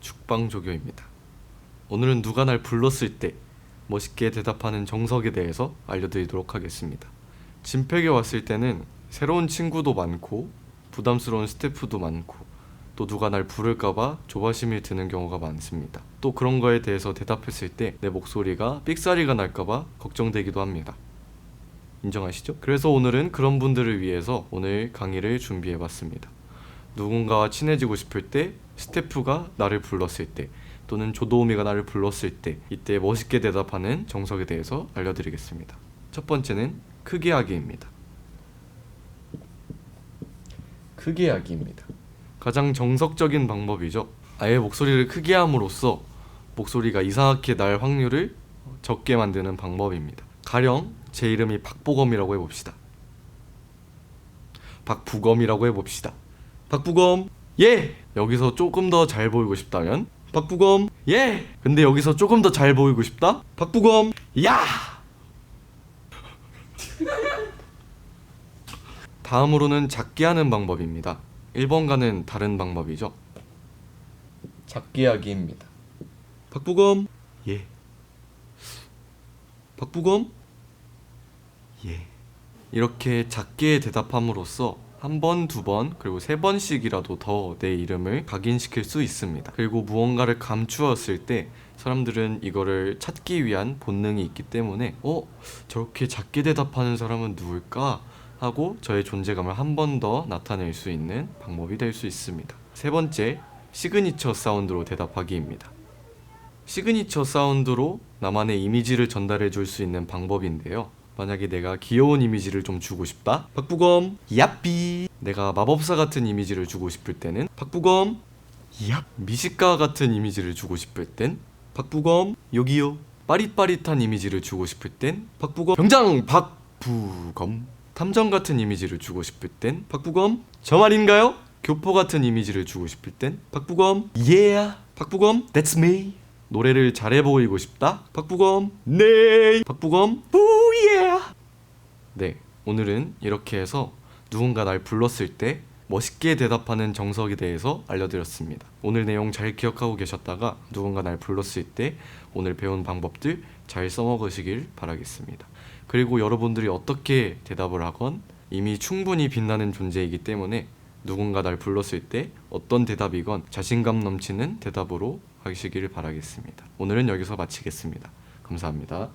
죽방조교입니다. 오늘은 누가 날 불렀을 때 멋있게 대답하는 정석에 대해서 알려드리도록 하겠습니다. 진팩에 왔을 때는 새로운 친구도 많고 부담스러운 스태프도 많고 또 누가 날 부를까봐 조바심이 드는 경우가 많습니다. 또 그런 거에 대해서 대답했을 때 내 목소리가 삑사리가 날까봐 걱정되기도 합니다. 인정하시죠? 그래서 오늘은 그런 분들을 위해서 오늘 강의를 준비해봤습니다. 누군가와 친해지고 싶을 때, 스태프가 나를 불렀을 때, 또는 조도우미가 나를 불렀을 때, 이때 멋있게 대답하는 정석에 대해서 알려드리겠습니다. 첫 번째는 크게 하기입니다. 크게 하기입니다. 가장 정석적인 방법이죠. 아예 목소리를 크게 함으로써 목소리가 이상하게 날 확률을 적게 만드는 방법입니다. 가령 제 이름이 박보검이라고 해봅시다. 박부검이라고 해봅시다. 박부검 예! 여기서 조금 더 잘 보이고 싶다면? 박부검 예! 근데 여기서 조금 더 잘 보이고 싶다? 박부검 야! 다음으로는 작게 하는 방법입니다. 1번과는 다른 방법이죠. 작게 하기입니다. 박부검 예! 박부검 예! 이렇게 작게 대답함으로써 한 번, 두 번, 그리고 세 번씩이라도 더 내 이름을 각인시킬 수 있습니다. 그리고 무언가를 감추었을 때 사람들은 이거를 찾기 위한 본능이 있기 때문에 어? 저렇게 작게 대답하는 사람은 누굴까? 하고 저의 존재감을 한 번 더 나타낼 수 있는 방법이 될 수 있습니다. 세 번째, 시그니처 사운드로 대답하기입니다. 시그니처 사운드로 나만의 이미지를 전달해 줄 수 있는 방법인데요. 만약에 내가 귀여운 이미지를 좀 주고 싶다. 박부검, 야삐. 내가 마법사 같은 이미지를 주고 싶을 때는 박부검, 야. 미식가 같은 이미지를 주고 싶을 땐 박부검, 여기요. 빠릿빠릿한 이미지를 주고 싶을 땐 박부검, 병장 박부검. 탐정 같은 이미지를 주고 싶을 땐 박부검, 저 말인가요? 교포 같은 이미지를 주고 싶을 땐 박부검, yeah. 박부검, that's me. 노래를 잘해 보이고 싶다. 박부검, 네. 박부검, 오예. 네, 오늘은 이렇게 해서 누군가 날 불렀을 때 멋있게 대답하는 정석에 대해서 알려드렸습니다. 오늘 내용 잘 기억하고 계셨다가 누군가 날 불렀을 때 오늘 배운 방법들 잘 써먹으시길 바라겠습니다. 그리고 여러분들이 어떻게 대답을 하건 이미 충분히 빛나는 존재이기 때문에 누군가 날 불렀을 때 어떤 대답이건 자신감 넘치는 대답으로 하시기를 바라겠습니다. 오늘은 여기서 마치겠습니다. 감사합니다.